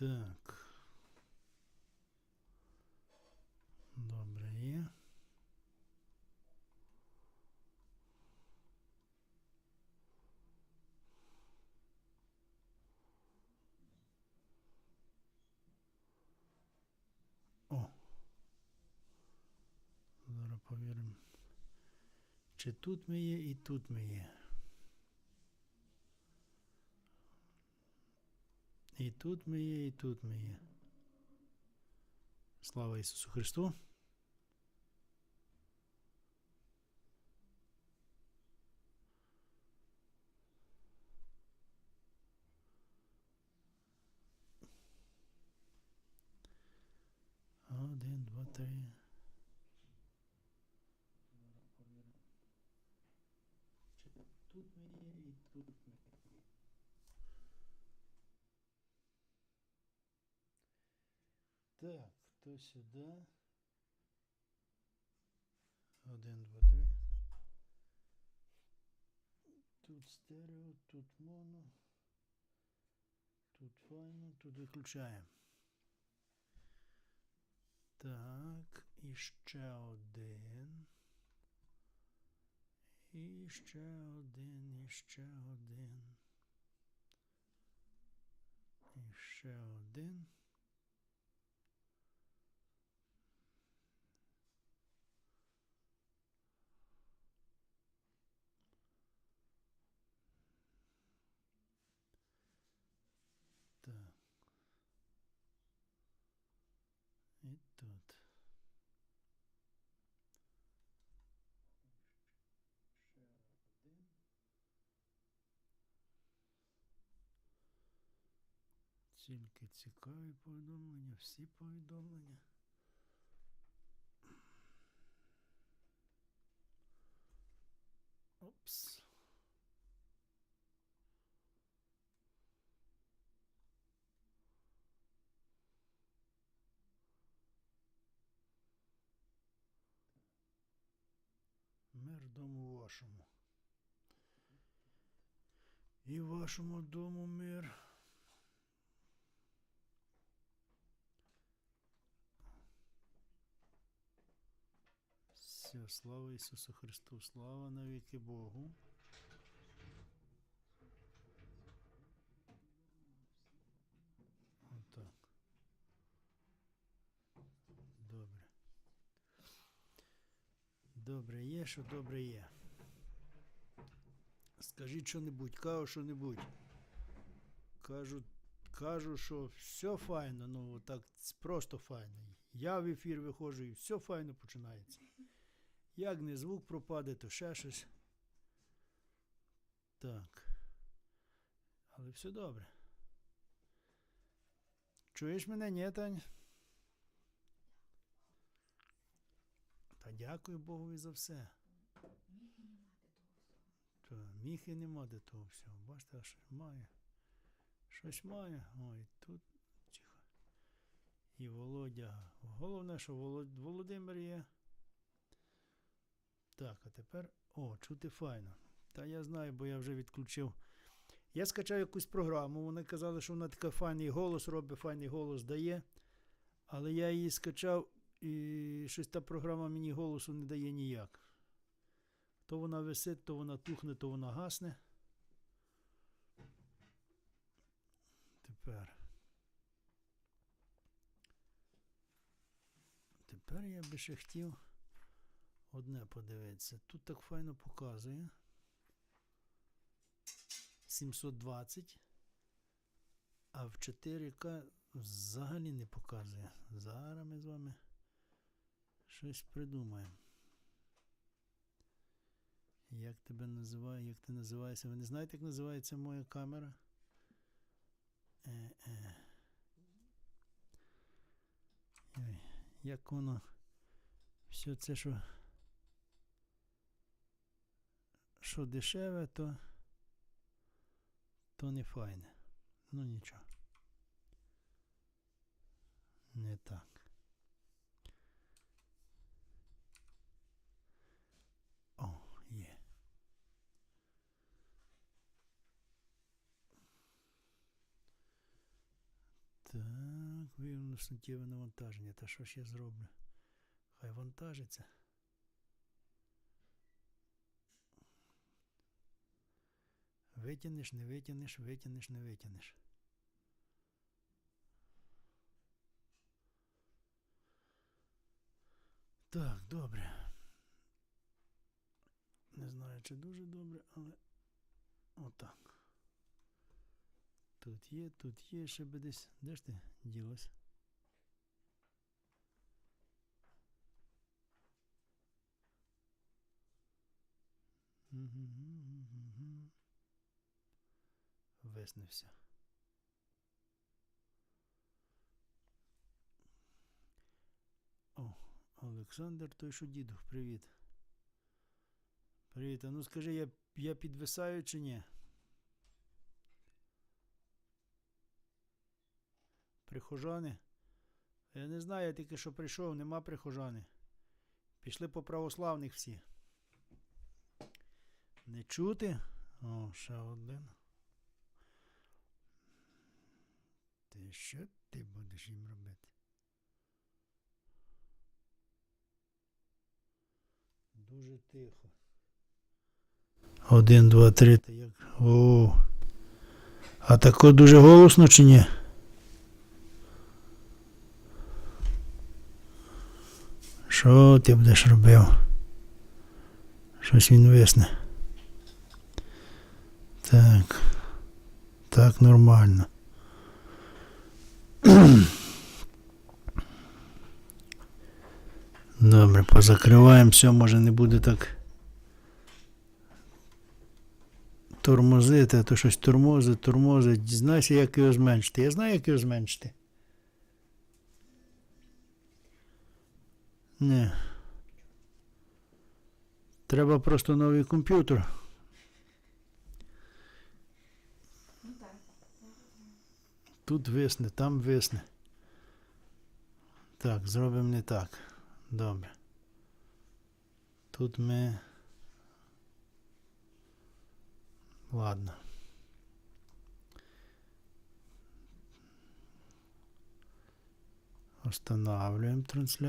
Так. Добре є. О. Зараз повіримо. Чи тут ми є і тут ми є. І тут ми є, і тут ми є. Слава Ісусу Христу. Один, два, три. Тут ми є і тут ми є. Так, то сюди. Один, два, три. Тут стерео, тут моно. Тут файно, тут виключаємо. Так, і ще один. І ще один, і ще один. І ще один. Так. І тут. Ще один. Тільки цікаві повідомлення, всі повідомлення. Опс. Мир дому вашому. І вашому дому мир. Все, слава Ісусу Христу, слава навіки Богу. Отак. Добре. Добре є, що добре є. Скажіть що-небудь, кажу що-небудь. Кажу, кажу, що все файно, ну так просто файно. Я в ефір виходжу і все файно починається. Як не звук пропаде, то ще щось. Так. Але все добре. Чуєш мене, ні? Та дякую Богові за все. То міхи нема до того всього. Бачите, а щось має. Щось має. Ой, тут тихо. І Володя. Головне, що Володимир є. Так, а тепер. О, чути файно. Та я знаю, бо я вже відключив. Я скачав якусь програму. Вони казали, що вона така файний голос робить, файний голос дає. Але я її скачав, і щось та програма мені голосу не дає ніяк. То вона висить, то вона тухне, то вона гасне. Тепер. Тепер я би ще хотів одне подивитися. Тут так файно показує. 720. А в 4К взагалі не показує. Зараз ми з вами щось придумаємо. Як тебе називає, як ти називаєшся? Ви не знаєте, як називається моя камера? Е-е. Як воно все це, що, що дешеве, то, то не файне. Ну нічого. Не так. О, є. Так, виявлено суттєве навантаження. Та що ж я зроблю? Хай вантажиться. Витягнеш, не витягнеш, витягнеш, не витягнеш. Так, добре. Не знаю, чи дуже добре, але отак. Тут є, тут є, ще би десь. Де ж ти ділась? Мгм-гм-гм-гм. Виснився. О, Олександр, той що діду, привіт. Привіт. А ну скажи, я, я підвисаю чи ні? Прихожани? Я не знаю, я тільки що прийшов, нема прихожани. Пішли по православних всі. Не чути? О, ще один. Ти що ти будеш їм робити? Дуже тихо. Один, два, три. Та як. О. А тако дуже голосно чи ні? Що ти будеш робив? Щось він висне. Так. Так, нормально. Добре, позакриваємо все, може не буде так тормозити, а то щось тормозить, тормозить. Дізнайся, як його зменшити. Я знаю, як його зменшити. Ні. Треба просто новий комп'ютер. Тут висне, там висне. Так, зробимо не так. Добре. Тут ми. Ладно. Останавливаем трансляцию.